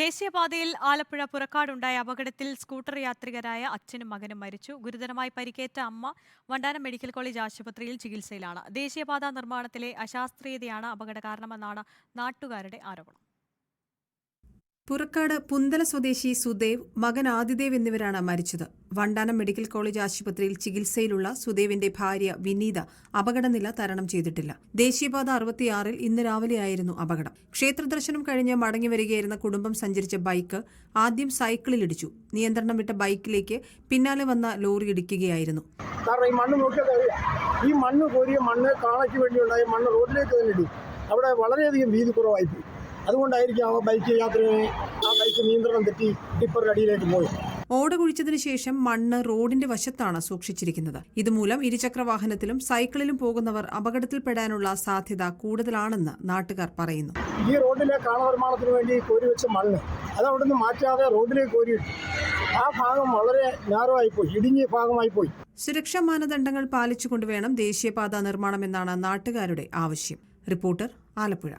ദേശീയപാതയിൽ ആലപ്പുഴ പുറക്കാടുണ്ടായ അപകടത്തിൽ സ്കൂട്ടർ യാത്രികരായ അച്ഛനും മകനും മരിച്ചു. ഗുരുതരമായി പരിക്കേറ്റ അമ്മ വണ്ടാനം മെഡിക്കൽ കോളേജ് ആശുപത്രിയിൽ ചികിത്സയിലാണ്. ദേശീയപാത നിർമ്മാണത്തിലെ അശാസ്ത്രീയതയാണ് അപകട കാരണമെന്നാണ് നാട്ടുകാരുടെ ആരോപണം. പുറക്കാട് പുന്തല സ്വദേശി സുദേവ് മകൻ ആദിദേവ് എന്നിവരാണ് മരിച്ചത്. വണ്ടാനം മെഡിക്കൽ കോളേജ് ആശുപത്രിയിൽ ചികിത്സയിലുള്ള സുദേവിന്റെ ഭാര്യ വിനീത അപകടനില തരണം ചെയ്തിട്ടില്ല. ദേശീയപാത അറുപത്തിയാറിൽ ഇന്ന് രാവിലെയായിരുന്നു അപകടം. ക്ഷേത്രദർശനം കഴിഞ്ഞ് മടങ്ങി വരികയായിരുന്ന കുടുംബം സഞ്ചരിച്ച ബൈക്ക് ആദ്യം സൈക്കിളിലിടിച്ചു നിയന്ത്രണം വിട്ട ബൈക്കിലേക്ക് പിന്നാലെ വന്ന ലോറി ഇടിക്കുകയായിരുന്നു. ഈ മണ്ണ് ഈ മണ്ണ് കോരിയ മണ്ണ് കാളയ്ക്ക് വേണ്ടിയുണ്ടായ മണ്ണ് റോഡിലേക്ക് തന്നെ അവിടെ വളരെയധികം വീതി കുറവായിപ്പോയി അതുകൊണ്ടായിരിക്കും ആ ബൈക്ക് യാത്ര ആ ബൈക്ക് നിയന്ത്രണം തെറ്റി ടിപ്പറുടെ അടിയിലേക്ക് പോയി. ഓട കുഴിച്ചതിനു ശേഷം മണ്ണ് റോഡിന്റെ വശത്താണ് സൂക്ഷിച്ചിരിക്കുന്നത്. ഇതുമൂലം ഇരുചക്ര വാഹനത്തിലും സൈക്കിളിലും പോകുന്നവർ അപകടത്തിൽപ്പെടാനുള്ള സാധ്യത കൂടുതലാണെന്ന് നാട്ടുകാർ പറയുന്നു. ഈ റോഡിലെ കാണവർമാണത്തിന് വേണ്ടി കോരി വെച്ച മണ്ണ്. അത് അവിടുന്ന് മാറ്റാതെ റോഡിലേക്ക് കോരിയിട്ടു ആ ഭാഗം വളരെ നാരോ ആയിപ്പോയി ഇടുങ്ങിയ ഭാഗമായിപ്പോയി സുരക്ഷാ മാനദണ്ഡങ്ങൾ പാലിച്ചുകൊണ്ട് വേണം ദേശീയപാതാ നിർമ്മാണം എന്നാണ് നാട്ടുകാരുടെ ആവശ്യം. റിപ്പോർട്ടർ ആലപ്പുഴ.